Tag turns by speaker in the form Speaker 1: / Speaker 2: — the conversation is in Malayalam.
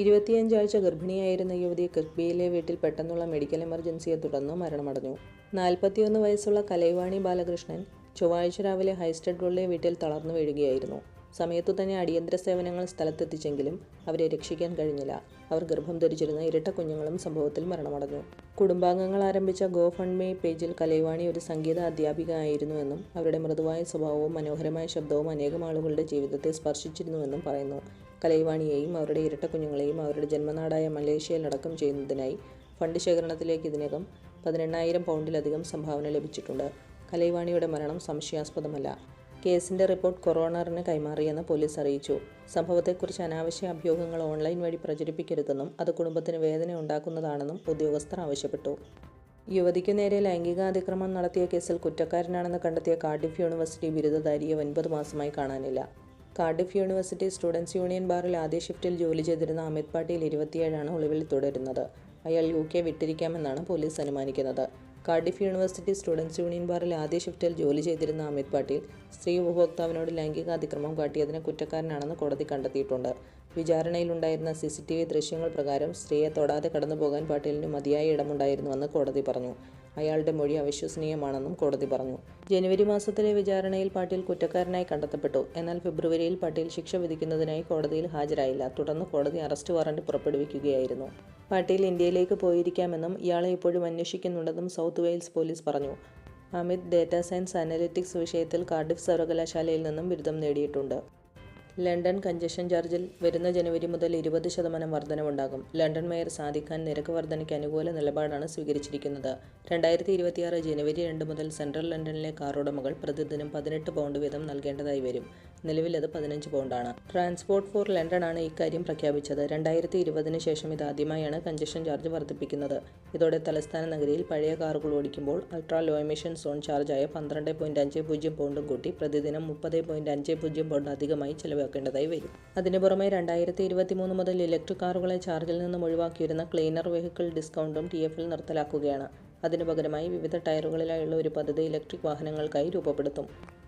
Speaker 1: ഇരുപത്തിയഞ്ചാഴ്ച ഗർഭിണിയായിരുന്ന യുവതി കിർബിയിലെ വീട്ടിൽ പെട്ടെന്നുള്ള മെഡിക്കൽ എമർജൻസിയെ തുടർന്ന് മരണമടഞ്ഞു. നാൽപ്പത്തിയൊന്ന് വയസ്സുള്ള കലൈവാണി ബാലകൃഷ്ണൻ ചൊവ്വാഴ്ച രാവിലെ ഹൈസ്റ്റഡ് റോഡിലെ വീട്ടിൽ തളർന്നു വീഴുകയായിരുന്നു. സമയത്തു തന്നെ അടിയന്തര സേവനങ്ങൾ സ്ഥലത്തെത്തിച്ചെങ്കിലും അവരെ രക്ഷിക്കാൻ കഴിഞ്ഞില്ല. അവർ ഗർഭം ധരിച്ചിരുന്ന ഇരട്ട കുഞ്ഞുങ്ങളും സംഭവത്തിൽ മരണമടഞ്ഞു. കുടുംബാംഗങ്ങൾ ആരംഭിച്ച ഗോ ഫണ്ട് മേ പേജിൽ കലൈവാണി ഒരു സംഗീത അധ്യാപിക ആയിരുന്നുവെന്നും അവരുടെ മൃദുവായ സ്വഭാവവും മനോഹരമായ ശബ്ദവും അനേകം ആളുകളുടെ ജീവിതത്തെ സ്പർശിച്ചിരുന്നുവെന്നും പറയുന്നു. കലൈവാണിയെയും അവരുടെ ഇരട്ട കുഞ്ഞുങ്ങളെയും അവരുടെ ജന്മനാടായ മലേഷ്യയിൽ അടക്കം ചെയ്യുന്നതിനായി ഫണ്ട് ശേഖരണത്തിലേക്ക് ഇതിനകം പതിനെണ്ണായിരം പൗണ്ടിലധികം സംഭാവന ലഭിച്ചിട്ടുണ്ട്. കലൈവാണിയുടെ മരണം സംശയാസ്പദമല്ല. കേസിന്റെ റിപ്പോർട്ട് കൊറോണറിന് കൈമാറിയെന്ന് പോലീസ് അറിയിച്ചു. സംഭവത്തെക്കുറിച്ച് അനാവശ്യ അഭ്യൂഹങ്ങൾ ഓൺലൈൻ വഴി പ്രചരിപ്പിക്കരുതെന്നും അത് കുടുംബത്തിന് വേദന ഉണ്ടാക്കുന്നതാണെന്നും ഉദ്യോഗസ്ഥർ ആവശ്യപ്പെട്ടു. യുവതിക്കു നേരെ ലൈംഗികാതിക്രമം നടത്തിയ കേസിൽ കുറ്റക്കാരനാണെന്ന് കണ്ടെത്തിയ കാർഡിഫ് യൂണിവേഴ്സിറ്റി ബിരുദധാരിയെ ഒൻപത് മാസമായി കാണാനില്ല. കാർഡിഫ് യൂണിവേഴ്സിറ്റി സ്റ്റുഡൻസ് യൂണിയൻ ബാറിൽ ആദ്യ ഷിഫ്റ്റിൽ ജോലി ചെയ്തിരുന്ന അമിത് പാട്ടീൽ ഇരുപത്തിയേഴാണ് ഒളിവിൽ തുടരുന്നത്. അയാൾ യു കെ വിട്ടിരിക്കാമെന്നാണ് പോലീസ് അനുമാനിക്കുന്നത്. കാർഡിഫ് യൂണിവേഴ്സിറ്റി സ്റ്റുഡൻസ് യൂണിയൻ ബാറിൽ ആദ്യ ഷിഫ്റ്റിൽ ജോലി ചെയ്തിരുന്ന അമിത് പാട്ടീൽ സ്ത്രീ ഉപഭോക്താവിനോട് ലൈംഗിക അതിക്രമം കാട്ടിയതിന് കുറ്റക്കാരനാണെന്ന് കോടതി കണ്ടെത്തിയിട്ടുണ്ട്. വിചാരണയിലുണ്ടായിരുന്ന സി സി ടി വി ദൃശ്യങ്ങൾ പ്രകാരം സ്ത്രീയെ തൊടാതെ കടന്നുപോകാൻ പാട്ടീലിന് മതിയായ ഇടമുണ്ടായിരുന്നുവെന്ന് കോടതി പറഞ്ഞു. അയാളുടെ മൊഴി അവിശ്വസനീയമാണെന്നും കോടതി പറഞ്ഞു. ജനുവരി മാസത്തിലെ വിചാരണയിൽ പാട്ടീൽ കുറ്റക്കാരനായി കണ്ടെത്തപ്പെട്ടു. എന്നാൽ ഫെബ്രുവരിയിൽ പാട്ടീൽ ശിക്ഷ വിധിക്കുന്നതിനായി കോടതിയിൽ ഹാജരായില്ല. തുടർന്ന് കോടതി അറസ്റ്റ് വാറണ്ട് പുറപ്പെടുവിക്കുകയായിരുന്നു. പാട്ടീൽ ഇന്ത്യയിലേക്ക് പോയിരിക്കാമെന്നും ഇയാളെ ഇപ്പോഴും അന്വേഷിക്കുന്നുണ്ടെന്നും സൗത്ത് വെയിൽസ് പോലീസ് പറഞ്ഞു. അമിത് ഡേറ്റ സയൻസ് അനലിറ്റിക്സ് വിഷയത്തിൽ കാർഡിഫ് സർവകലാശാലയിൽ നിന്നും ബിരുദം നേടിയിട്ടുണ്ട്. ലണ്ടൻ കഞ്ചഷൻ ചാർജിൽ വരുന്ന ജനുവരി മുതൽ ഇരുപത് ശതമാനം വർധനവുണ്ടാകും. ലണ്ടൻ മേയർ സാധിക്കാൻ നിരക്ക് വർധനയ്ക്ക് അനുകൂല നിലപാടാണ് സ്വീകരിച്ചിരിക്കുന്നത്. രണ്ടായിരത്തി ഇരുപത്തിയാറ് ജനുവരി രണ്ട് മുതൽ സെൻട്രൽ ലണ്ടനിലെ കാർ ഉടമകൾ പ്രതിദിനം പതിനെട്ട് പൗണ്ട് വീതം നൽകേണ്ടതായി വരും. നിലവിൽ അത് പതിനഞ്ച് പൗണ്ടാണ്. ട്രാൻസ്പോർട്ട് ഫോർ ലണ്ടൻ ആണ് ഇക്കാര്യം പ്രഖ്യാപിച്ചത്. രണ്ടായിരത്തി ഇരുപതിന് ശേഷം ഇതാദ്യമായാണ് കഞ്ചഷൻ ചാർജ് വർദ്ധിപ്പിക്കുന്നത്. ഇതോടെ തലസ്ഥാന നഗരിയിൽ പഴയ കാറുകൾ ഓടിക്കുമ്പോൾ അൾട്രാ ലോ എമിഷൻ സോൺ ചാർജായ പന്ത്രണ്ട് പോയിന്റ് അഞ്ച് പൂജ്യം പൗണ്ടും കൂട്ടി പ്രതിദിനം മുപ്പത് പോയിന്റ് അഞ്ച് പൂജ്യം പൗണ്ട് അധികമായി ചെലവാക്കേണ്ടതായി വരും. അതിനു പുറമെ രണ്ടായിരത്തി ഇരുപത്തി മൂന്ന് മുതൽ ഇലക്ട്രിക് കാറുകളെ ചാർജിൽ നിന്നും ഒഴിവാക്കിയിരുന്ന ക്ലീനർ വെഹിക്കിൾ ഡിസ്കൗണ്ടും ടി എഫിൽ നിർത്തലാക്കുകയാണ്. അതിനു പകരമായി വിവിധ ടയറുകളിലായുള്ള ഒരു പദ്ധതി ഇലക്ട്രിക് വാഹനങ്ങൾക്കായി രൂപപ്പെടുത്തും.